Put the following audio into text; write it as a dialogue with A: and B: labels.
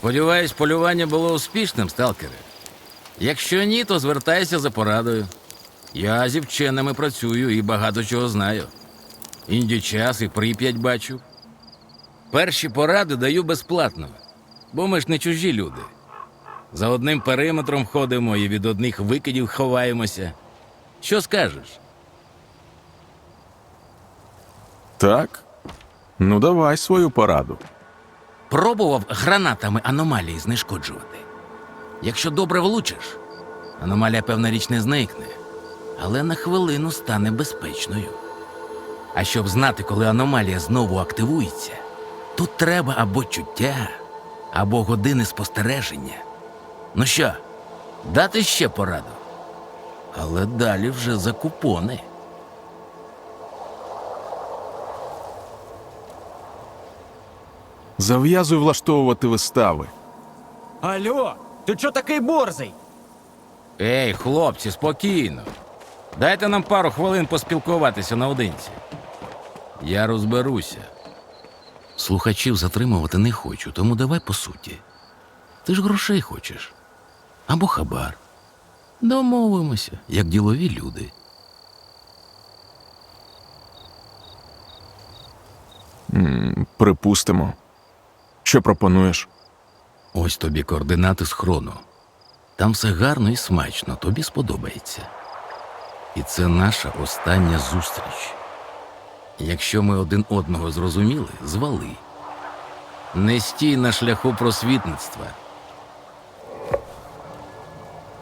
A: Сподіваюсь, полювання було успішним, сталкере. Якщо ні, то звертайся за порадою. Я зі вченими працюю і багато чого знаю. Індічас і прип'ять бачу. Перші поради даю безплатно, бо ми ж не чужі люди. За одним периметром ходимо і від одних викидів ховаємося. Що скажеш?
B: Так? Ну, давай свою пораду.
A: Пробував гранатами аномалії знешкоджувати. Якщо добре влучиш, аномалія, певна річ, не зникне, але на хвилину стане безпечною. А щоб знати, коли аномалія знову активується, тут треба або чуття, або години спостереження. Ну що, дати ще пораду? Але далі вже за купони.
B: Зав'язуй влаштовувати вистави.
C: Алло, ти чо такий борзий?
A: Ей, хлопці, спокійно. Дайте нам пару хвилин поспілкуватися наодинці. Я розберуся. Слухачів затримувати не хочу, тому давай по суті. Ти ж грошей хочеш. Або хабар. Домовимося, як ділові люди.
B: Припустимо. Що пропонуєш?
A: Ось тобі координати схрону. Там все гарно і смачно, тобі сподобається. І це наша остання зустріч. Якщо ми один одного зрозуміли, звали. Не стій на шляху просвітництва.